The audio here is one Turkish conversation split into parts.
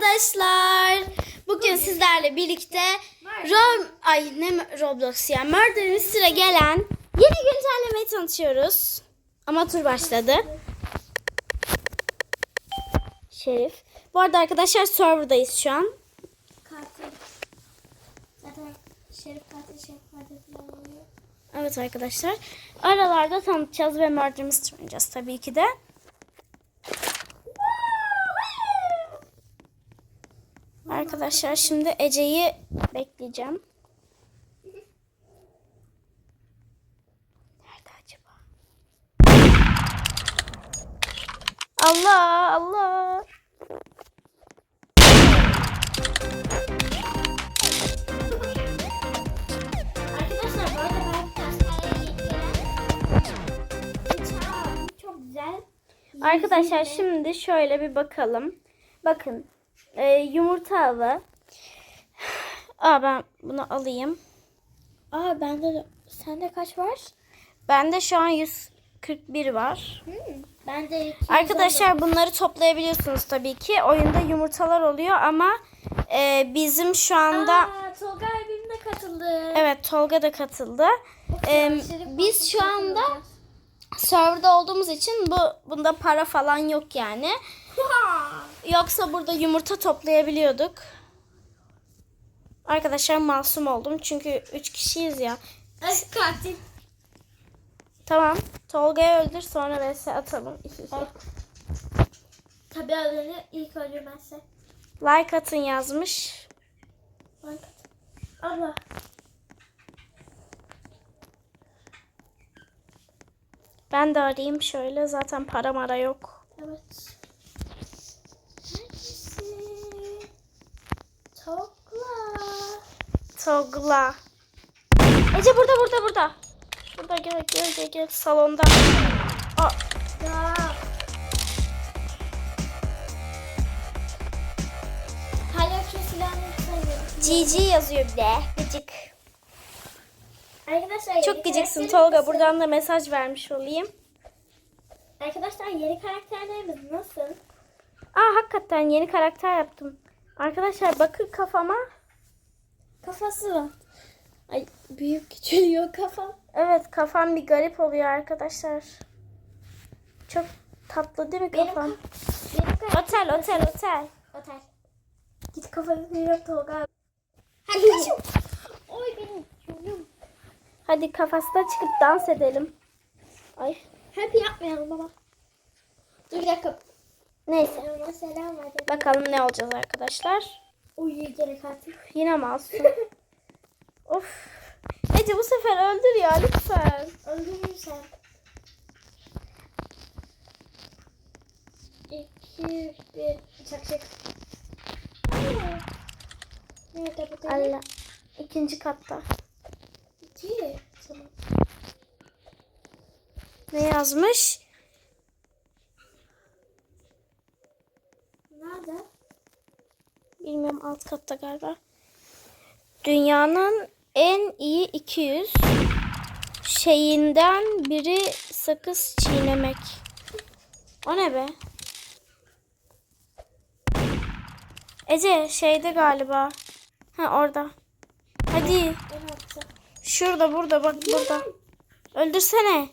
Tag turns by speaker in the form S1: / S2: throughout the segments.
S1: arkadaşlar. Bugün sizlerle birlikte Rom ay ne Roblox ya Murder Mystery'e gelen yeni güncellemeyi tanıtıyoruz. Ama tur başladı. Şerif. Bu arada arkadaşlar serverdayız şu an.
S2: Katil. Zaten şerif katil şerif katil falan oluyor.
S1: Evet arkadaşlar. Aralarda tanıtacağız ve Murder Mystery oynayacağız tabii ki de. Arkadaşlar şimdi Ece'yi bekleyeceğim. Nerede acaba? Allah Allah.
S2: Arkadaşlar
S1: şimdi şöyle bir bakalım. Bakın e, yumurta avı. Aa ben bunu alayım.
S2: Aa bende de sende kaç var?
S1: Bende şu an 141 var.
S2: Hmm, bende
S1: Arkadaşlar bunları toplayabiliyorsunuz tabii ki. Oyunda yumurtalar oluyor ama e, bizim şu anda
S2: Aa, Tolga abim de katıldı.
S1: evet Tolga da katıldı. E,
S2: Şerif
S1: biz şu anda serverda olduğumuz için bu bunda para falan yok yani. Yoksa burada yumurta toplayabiliyorduk. Arkadaşlar masum oldum çünkü 3 kişiyiz ya.
S2: Ay, katil.
S1: Tamam. Tolga'yı öldür sonra vs atalım. İki.
S2: Tabii öldüğünü ilk öldürmezse.
S1: Like atın yazmış.
S2: Bak. Allah.
S1: Ben de arayayım şöyle. Zaten para mara yok.
S2: Evet. Tokla.
S1: Togla. Ece burada burada burada. Burada gel gel gel gel salonda. Aa,
S2: Ya.
S1: GG yazıyor bir de. Gıcık.
S2: Arkadaşlar
S1: Çok gıcıksın Tolga. Buradan da mesaj vermiş olayım.
S2: Arkadaşlar yeni karakterlerimiz nasıl?
S1: Aa hakikaten yeni karakter yaptım. Arkadaşlar bakın kafama.
S2: Kafası var. Ay büyük küçülüyor kafam.
S1: Evet kafam bir garip oluyor arkadaşlar. Çok tatlı değil mi
S2: Benim,
S1: kafam?
S2: ka- benim karakterim
S1: Otel otel otel.
S2: Otel. Git kafanı kırıyorum Tolga. Hadi kaçın. Oy benim çocuğum.
S1: Hadi kafasına çıkıp dans edelim. Ay.
S2: Happy yapmayalım baba. Dur bir dakika.
S1: Neyse.
S2: Ona selam ver.
S1: Bakalım ne olacağız arkadaşlar.
S2: Geri katil.
S1: Yine masum. of. Ece bu sefer öldür ya lütfen.
S2: Öldürürsen. İki, bir. Çak çak. Nerede bu deli?
S1: Allah. İkinci katta.
S2: İki. Tamam.
S1: Ne yazmış?
S2: Nerede?
S1: Bilmiyorum alt katta galiba. Dünyanın en iyi 200 şeyinden biri sakız çiğnemek. O ne be? Ece şeyde galiba. Ha orada. Hadi. Şurada burada bak burada. Öldürsene.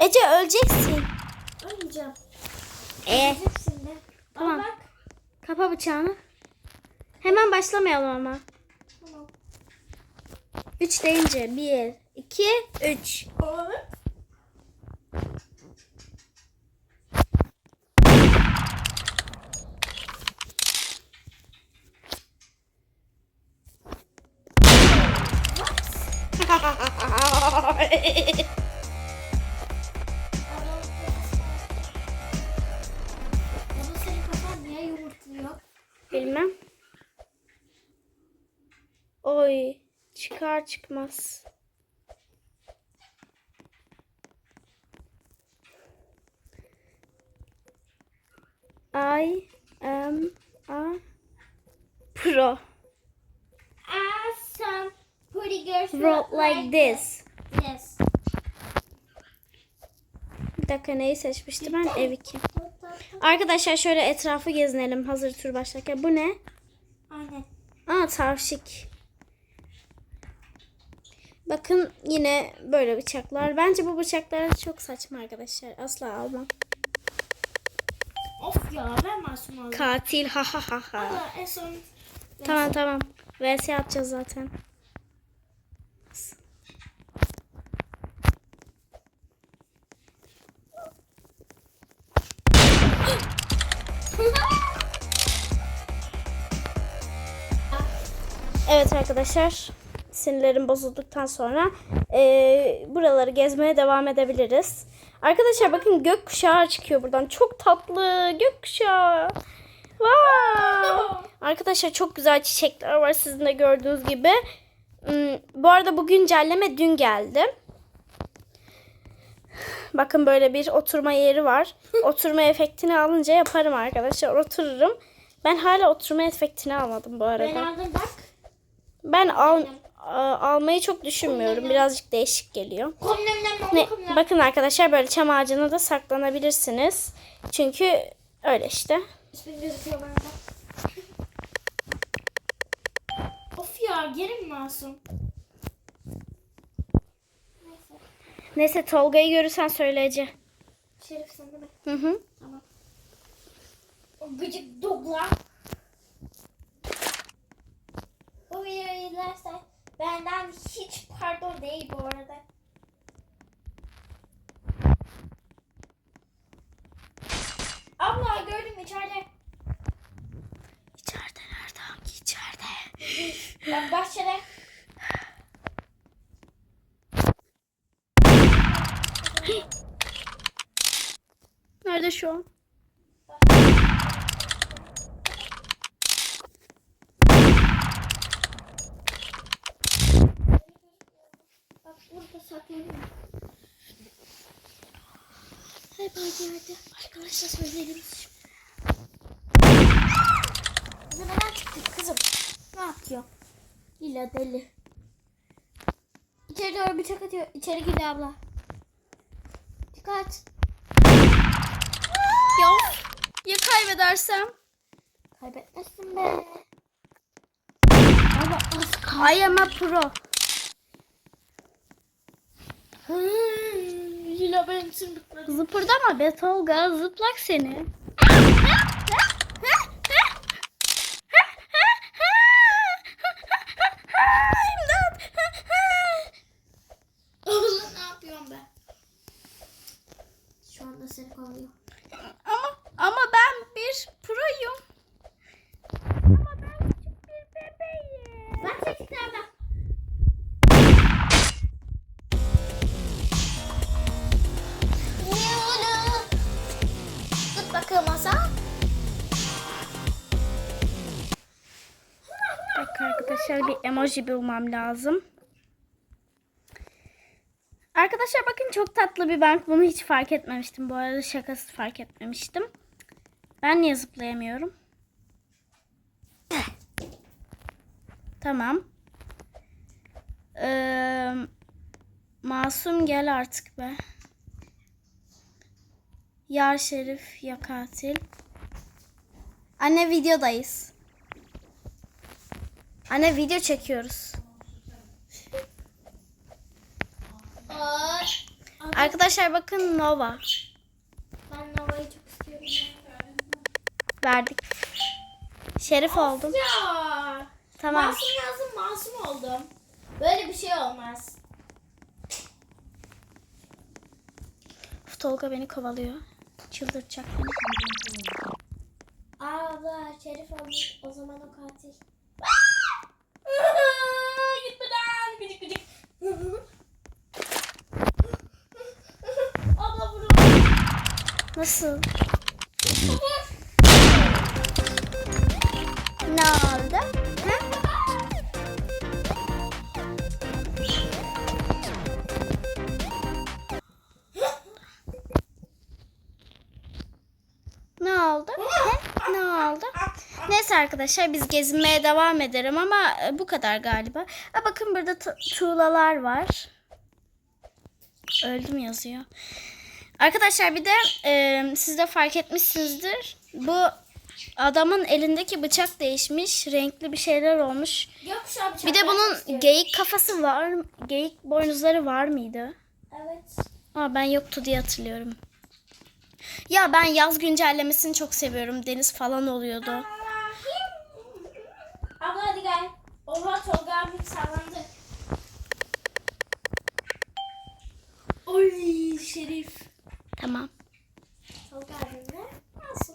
S1: Ece öleceksin.
S2: Oynayacağım.
S1: E
S2: Hepsinde.
S1: Tamam. Kapa bıçağını. Hemen başlamayalım ama.
S2: Tamam.
S1: 3 deyince 1 2 3.
S2: Oğlum.
S1: Oy çıkar çıkmaz. I am a pro.
S2: Awesome. Pretty girls
S1: Wrote like this.
S2: Yes.
S1: Bir dakika neyi seçmiştim ben? Ev 2.
S2: What the
S1: Arkadaşlar şöyle etrafı gezinelim hazır tur başlarken. Bu ne?
S2: Aynen.
S1: Aa tavşik. Bakın yine böyle bıçaklar. Bence bu bıçaklar çok saçma arkadaşlar. Asla almam.
S2: Of ya ben masum oldum.
S1: Katil ha ha ha ha.
S2: Ama en son
S1: Tamam tamam. VS atacağız zaten. Evet arkadaşlar. Sinirlerim bozulduktan sonra eee, buraları gezmeye devam edebiliriz. Arkadaşlar bakın gökkuşağı çıkıyor buradan. Çok tatlı gökkuşağı. Wow. Arkadaşlar çok güzel çiçekler var sizin de gördüğünüz gibi. Hmm, Bu arada bu güncelleme dün geldi. Bakın böyle bir oturma yeri var. Oturma efektini alınca yaparım arkadaşlar. Otururum. Ben hala oturma efektini almadım bu
S2: ben
S1: arada.
S2: aldım bak.
S1: Ben al, almayı çok düşünmüyorum. Birazcık değişik geliyor. Ne, bakın arkadaşlar böyle çam ağacına da saklanabilirsiniz. Çünkü öyle işte.
S2: Of ya geri mi masum? Neyse.
S1: Neyse Tolga'yı görürsen söyleyece.
S2: Şerif sen de mi?
S1: Hı hı.
S2: Tamam. O gıcık dogla. Bu videoyu izlersen benden hiç pardon değil bu arada. Abla gördüm içeride.
S1: İçeride nerede? Hangi içeride?
S2: Bak bahçede.
S1: Nerede şu an?
S2: Burada saklanıyor. Hep aynı yerde. Arkadaşlar söyleyelim. Kızım neden çıktın kızım? Ne yapıyor? Lila deli. İçeri doğru bıçak atıyor. İçeri gir abla. Dikkat.
S1: Ya ya kaybedersem?
S2: Kaybetmesin be. Ama az kaldı.
S1: I am a pro. Zıpırdama be Tolga. Zıplak seni. Arkadaşlar bir emoji bulmam lazım. Arkadaşlar bakın çok tatlı bir bank. Bunu hiç fark etmemiştim. Bu arada şakası fark etmemiştim. Ben niye zıplayamıyorum? Tamam. Ee, masum gel artık be. Yar Şerif ya katil. Anne videodayız. Anne video çekiyoruz. Arkadaşlar bakın Nova.
S2: Ben Nova'yı çok istiyorum.
S1: Verdik. Şerif oldum.
S2: Ya.
S1: Tamam.
S2: Masum yazdım masum oldum. Böyle bir şey olmaz.
S1: Uf, Tolga beni kovalıyor. Çıldırtacak beni.
S2: Abla Şerif olmuş. O zaman o katil. Gitme lan. Gıcık gıcık. Abla vurun.
S1: Nasıl? Neyse arkadaşlar biz gezinmeye devam ederim ama e, bu kadar galiba. Ha, bakın burada tu- tuğlalar var. Öldüm yazıyor. Arkadaşlar bir de e, siz de fark etmişsinizdir. Bu adamın elindeki bıçak değişmiş. Renkli bir şeyler olmuş.
S2: Gökkuşağı bıçağı.
S1: Bir de bunun geyik kafası var. Geyik boynuzları var mıydı?
S2: Evet.
S1: Aa ben yoktu diye hatırlıyorum. Ya ben yaz güncellemesini çok seviyorum. Deniz falan oluyordu.
S2: Abla hadi gel. Oha Tolga abi sallandı. Oy Şerif.
S1: Tamam.
S2: Tolga abim de nasıl?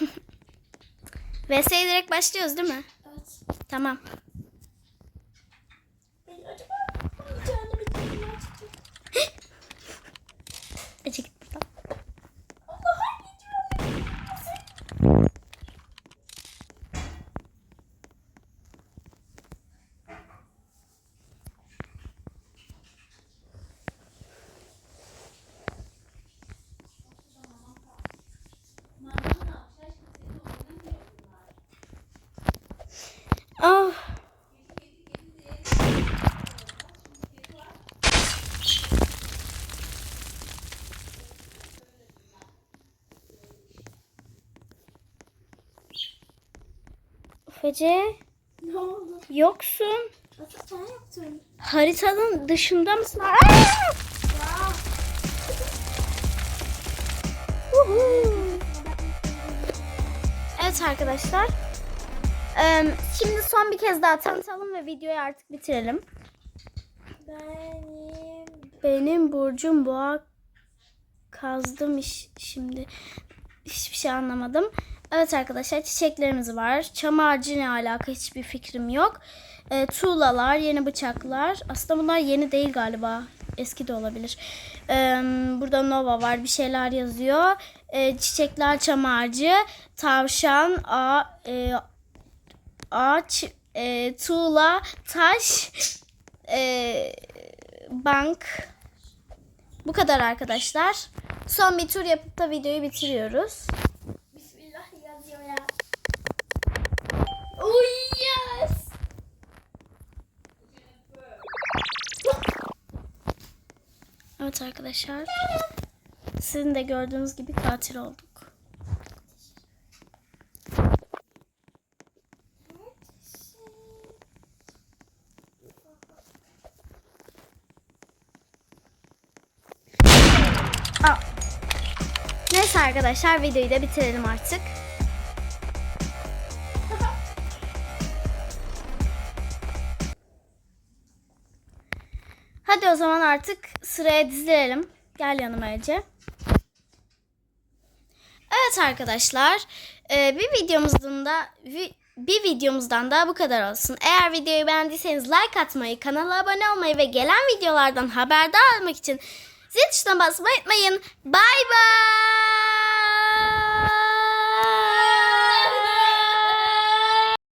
S1: VS'ye direkt başlıyoruz değil mi?
S2: Evet.
S1: Tamam. Of Ece,
S2: Ne oldu?
S1: yoksun.
S2: Sen yaptın.
S1: Haritanın dışında mısın? Aa!
S2: Ya.
S1: Uhu. Evet arkadaşlar. Şimdi son bir kez daha tanıtalım ve videoyu artık bitirelim.
S2: Benim.
S1: Benim burcum boğa kazdım iş şimdi. Hiçbir şey anlamadım. Evet arkadaşlar çiçeklerimiz var. Çam ağacı ne alaka hiçbir fikrim yok. E, tuğlalar, yeni bıçaklar. Aslında bunlar yeni değil galiba. Eski de olabilir. E, burada Nova var. Bir şeyler yazıyor. E, çiçekler, çam ağacı, tavşan, a, e, ağaç, e, tuğla, taş, e, bank. Bu kadar arkadaşlar. Son bir tur yapıp da videoyu bitiriyoruz.
S2: Bismillah yazıyor ya. Oh yes.
S1: Evet arkadaşlar. Sizin de gördüğünüz gibi katil olduk. Aa. Neyse arkadaşlar videoyu da bitirelim artık. O zaman artık sıraya dizilelim. Gel yanıma Ece. Evet arkadaşlar, e, bir videomuzdan da bir videomuzdan da bu kadar olsun. Eğer videoyu beğendiyseniz like atmayı, kanala abone olmayı ve gelen videolardan haberdar olmak için zil tuşuna basmayı unutmayın. Bay bay.